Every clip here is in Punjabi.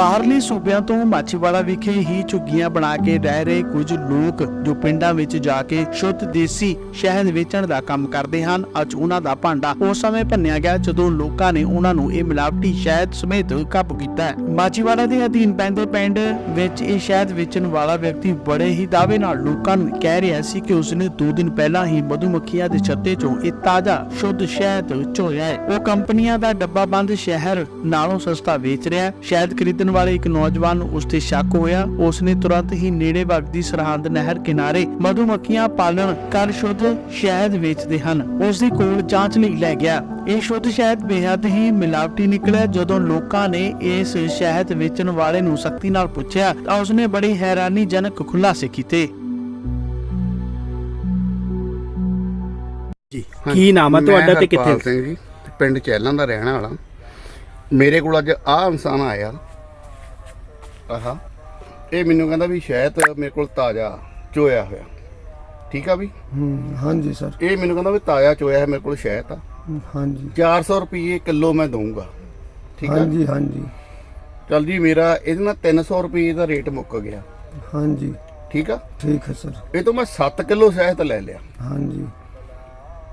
ਬਾਹਰਲੇ ਸੂਬਿਆਂ ਤੋਂ ਮਾਛੀਵਾੜਾ ਵਿਖੇ ਹੀ ਝੁੱਗੀਆਂ ਬਣਾ ਕੇ ਰਹਿ ਰਹੇ ਕੁਝ ਲੋਕ ਜੋ ਪਿੰਡਾਂ ਵਿੱਚ ਜਾ ਕੇ ਸ਼ੁੱਧ ਦੇਸੀ ਸ਼ਹਿਦ ਵੇਚਣ ਦਾ ਕੰਮ ਕਰਦੇ ਹਨ। ਅੱਜ ਉਹਨਾਂ ਦਾ ਭਾਂਡਾ ਉਸ ਸਮੇਂ ਭੰਨਿਆ ਗਿਆ ਜਦੋਂ ਲੋਕਾਂ ਨੇ ਉਹਨਾਂ ਨੂੰ ਇਹ ਮਿਲਾਵਟੀ ਸ਼ਹਿਦ ਸਮੇਤ ਕਾਬੂ ਕੀਤਾ। ਮਾਛੀਵਾੜਾ ਦੇ ਅਧੀਨ ਪੈਂਦੇ ਪਿੰਡ ਵਿੱਚ ਇਹ ਸ਼ਹਿਦ ਵੇਚਣ ਵਾਲਾ ਵਿਅਕਤੀ ਬੜੇ ਹੀ ਦਾਅਵੇ ਨਾਲ ਲੋਕਾਂ ਨੂੰ ਕਹਿ ਰਿਹਾ ਸੀ ਕਿ ਉਸਨੇ 2 ਦਿਨ ਪਹਿਲਾਂ ਹੀ ਮਧੂਮੱਖੀਆਂ ਦੇ ਛੱਤੇ ਚੋਂ ਇਹ ਤਾਜ਼ਾ ਸ਼ੁੱਧ ਸ਼ਹਿਦ ਚੋਇਆ ਹੈ। ਉਹ ਕੰਪਨੀਆਂ ਦਾ ਡੱਬਾ ਬੰਦ ਸ਼ਹਿਰ ਨਾਲੋਂ ਸਸਤਾ ਵੇਚ ਰਿਹਾ ਹੈ। ਸ਼ਹਿਦ ਖਰੀਦਣ ਵਾਲੇ ਇੱਕ ਨੌਜਵਾਨ ਨੂੰ ਉਸ ਤੇ ਸ਼ੱਕ ਹੋਇਆ। ਉਸ ਨੇ ਤੁਰੰਤ ਹੀ ਨੇੜੇ ਵਗਦੀ ਸਰਹੰਦ ਨਹਿਰ ਕਿਨਾਰੇ ਮਧੂਮੱਖੀਆਂ ਪਾਲਣ ਕਰ ਸ਼ੁੱਧ ਸ਼ਹਿਦ ਵੇਚਦੇ ਹਨ। ਉਸ ਦੇ ਕੋਲ ਜਾਂਚ ਲਈ ਲੈ ਗਿਆ। ਇਹ ਸ਼ੁੱਧ ਸ਼ਹਿਦ ਬੇਹੱਦ ਹੀ ਮਿਲਾਵਟੀ ਨਿਕਲਿਆ। ਜਦੋਂ ਲੋਕਾਂ ਨੇ ਇਸ ਸ਼ਹਿਦ ਵੇਚਣ ਵਾਲੇ ਨੂੰ ਸਖਤੀ ਨਾਲ ਪੁੱਛਿਆ ਤਾਂ ਉਸਨੇ ਬੜੀ ਹੈਰਾਨੀਜਨਕ ਖੁਲਾਸੇ ਕੀਤੇ। ਜੀ। ਕੀ ਨਾਮ ਹੈ ਤੁਹਾਡਾ ਤੇ ਕਿੱਥੇ? ਸਿੰਘ ਜੀ ਤੇ ਪਿੰਡ ਚੈਲਾਂ ਦਾ ਰਹਿਣ ਵਾਲਾ। ਮੇਰੇ ਕੋਲ ਅੱਜ ਆਹ ਇਨਸਾਨ ਆਇਆ। ਆਹਾ। ਇਹ ਮੈਨੂੰ ਕਹਿੰਦਾ ਵੀ ਸ਼ਹਿਦ ਮੇਰੇ ਕੋਲ ਤਾਜ਼ਾ ਚੋਇਆ ਹੋਇਆ। ਠੀਕ ਆ ਵੀ? ਹਮ, ਹਾਂਜੀ ਸਰ। ਇਹ ਮੈਨੂੰ ਕਹਿੰਦਾ ਵੀ ਤਾਜ਼ਾ ਚੋਇਆ ਹੈ ਮੇਰੇ ਕੋਲ ਸ਼ਹਿਦ ਆ। ਹਾਂਜੀ। 400 ਰੁਪਏ ਕਿਲੋ ਮੈਂ ਦਊਂਗਾ। ਠੀਕ ਆ? ਹਾਂਜੀ ਹਾਂਜੀ। ਚਲ ਜੀ ਮੇਰਾ ਇਹਦੇ ਨਾਲ 300 ਰੁਪਏ ਦਾ ਰੇਟ ਮੁੱਕ ਗਿਆ। ਹਾਂਜੀ। ਠੀਕ ਆ? ਠੀਕ ਹੈ ਸਰ। ਇਹ ਤੋਂ ਮੈਂ 7 ਕਿਲੋ ਸ਼ਹਿਦ ਲੈ ਲਿਆ। ਹਾਂਜੀ।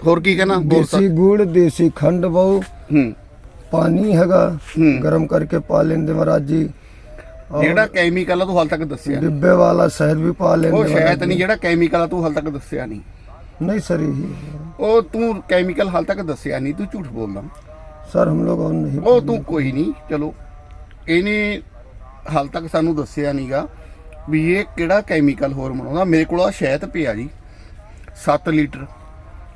ਹੋਰ ਕੀ ਕਹਿੰਦਾ ਬੋਲ ਦੇਸੀ ਗੁੜ ਦੇਸੀ ਖੰਡ ਬਹੁ ਹੂੰ ਪਾਣੀ ਹੈਗਾ ਹੂੰ। ਗਰਮ ਕਰਕੇ ਪਾ ਲੈਂਦੇ ਮਹਾਰਾਜ ਜੀ ਔਰ ਜਿਹੜਾ ਕੈਮੀਕਲ ਆ ਤੂੰ ਹਾਲ ਤੱਕ ਦੱਸਿਆ ਨੀ। ਡਿੱਬੇ ਵਾਲਾ ਸ਼ਹਿਦ ਵੀ ਪਾ ਲੈਂਦੇ ਉਹ ਮਹਾਰਾਜ ਸ਼ਹਿਦ ਜੀ। ਨਹੀਂ ਜਿਹੜਾ ਕੈਮੀਕਲ ਆ ਤੂੰ ਹਾਲ ਤੱਕ ਦੱਸਿਆ ਨਹੀਂ नहीं सर यही है। ਉਹ ਤੂੰ ਕੈਮੀਕਲ ਹਾਲ ਤੱਕ ਦੱਸਿਆ ਨਹੀਂ ਤੂੰ ਝੂਠ ਬੋਲਦਾ सर हम लोग और नहीं ਉਹ ਤੂੰ ਕੋਈ ਨਹੀਂ ਚਲੋ ਇਹਨੇ ਹਾਲ ਤੱਕ ਸਾਨੂੰ ਦੱਸਿਆ ਨਹੀਂਗਾ ਵੀ ਇਹ ਕਿਹੜਾ ਕੈਮੀਕਲ ਹੋਰ ਬਣਾਉਂਦਾ ਮੇਰੇ ਕੋਲ ਆ ਸ਼ਹਿਦ ਪਿਆ ਜੀ 7 ਲੀਟਰ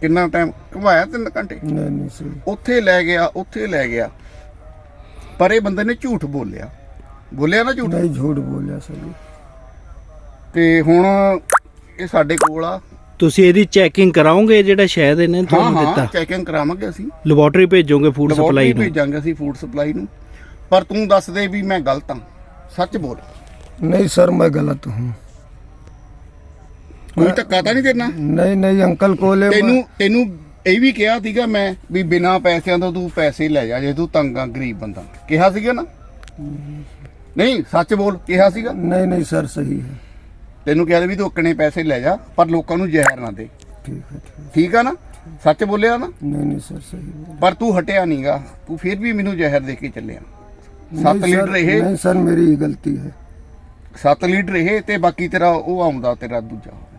ਕਿੰਨਾ ਟਾਈਮ ਘੁਮਾਇਆ 3 ਘੰਟੇ? ਨਹੀਂ ਨਹੀਂ ਸੀ ਉੱਥੇ ਲੈ ਗਿਆ ਉੱਥੇ ਲੈ ਗਿਆ। ਪਰ ਇਹ ਬੰਦੇ ਨੇ ਝੂਠ ਬੋਲਿਆ। ਬੋਲਿਆ ਨਾ ਝੂਠ? ਨਹੀਂ ਝੂਠ ਬੋਲਿਆ ਸਰ ਤੇ ਹੁਣ ਇਹ ਸਾਡੇ ਕੋਲ ਆ। ਤੁਸੀਂ ਇਹਦੀ ਚੈਕਿੰਗ ਕਰਾਓਗੇ ਜਿਹੜਾ ਸ਼ਾਇਦ ਇਹਨੇ ਤੁਹਾਨੂੰ ਹਾਂ ਚੈਕਿੰਗ ਕਰਾਵਾਂਗੇ ਅਸੀਂ। ਲੈਬੋਰੇਟਰੀ ਭੇਜੋਗੇ ਫੂਡ ਸਪਲਾਈ ਨੂੰ? ਭੇਜਾਂਗੇ ਅਸੀਂ ਫੂਡ ਸਪਲਾਈ ਨੂੰ। ਪਰ ਤੂੰ ਦੱਸ ਦੇ ਵੀ ਮੈਂ ਗਲਤ ਹਾਂ। ਸੱਚ ਬੋਲ। ਨਹੀਂ ਸਰ ਮੈਂ ਗਲਤ ਹਾਂ। ਕੋਈ ਧੱਕਾ ਤਾਂ ਨਹੀਂ ਦੇਣਾ ਨਹੀਂ ਨਹੀਂ ਅੰਕਲ ਕੋਲੇ ਤੈਨੂੰ ਤੈਨੂੰ ਇਹ ਵੀ ਕਿਹਾ ਸੀਗਾ ਮੈਂ ਵੀ ਬਿਨਾ ਪੈਸਿਆਂ ਤੋਂ ਤੂੰ ਪੈਸੇ ਲੈ ਜਾ ਜੇ ਤੂੰ ਤੰਗਾ ਗਰੀਬ ਬੰਦਾ। ਕਿਹਾ ਸੀਗਾ ਨਾ? ਨਹੀਂ ਸੱਚ ਬੋਲ ਕਿਹਾ ਸੀਗਾ? ਨਹੀਂ ਨਹੀਂ ਸਰ ਸਹੀ ਹੈ। ਤੈਨੂੰ ਕਿਹਾ ਵੀ ਤੂੰ ਅੱਕਣੇ ਪੈਸੇ ਲੈ ਜਾ ਪਰ ਲੋਕਾਂ ਨੂੰ ਜ਼ਹਿਰ ਨਾ ਦੇ। ਠੀਕ ਹੈ ਆ ਨਾ? ਸੱਚ ਬੋਲਿਆ ਨਾ? ਨਹੀਂ ਨਹੀਂ ਸਰ ਸਹੀ ਪਰ ਤੂੰ ਹਟਿਆ ਨਹੀਂਗਾ। ਤੂੰ ਫਿਰ ਵੀ ਮੈਨੂੰ ਜ਼ਹਿਰ ਦੇ ਕੇ ਚੱਲਿਆ। ਸੱਤ ਲੀਟਰ ਇਹ ਨਹੀਂ ਸਰ ਮੇਰੀ ਗਲਤੀ ਹੈ। ਸੱਤ ਲੀਟਰ ਇਹ ਤੇ ਬਾਕੀ ਤੇਰਾ ਉਹ ਆਉਂਦਾ ਤੇਰਾ ਦੂਜਾ।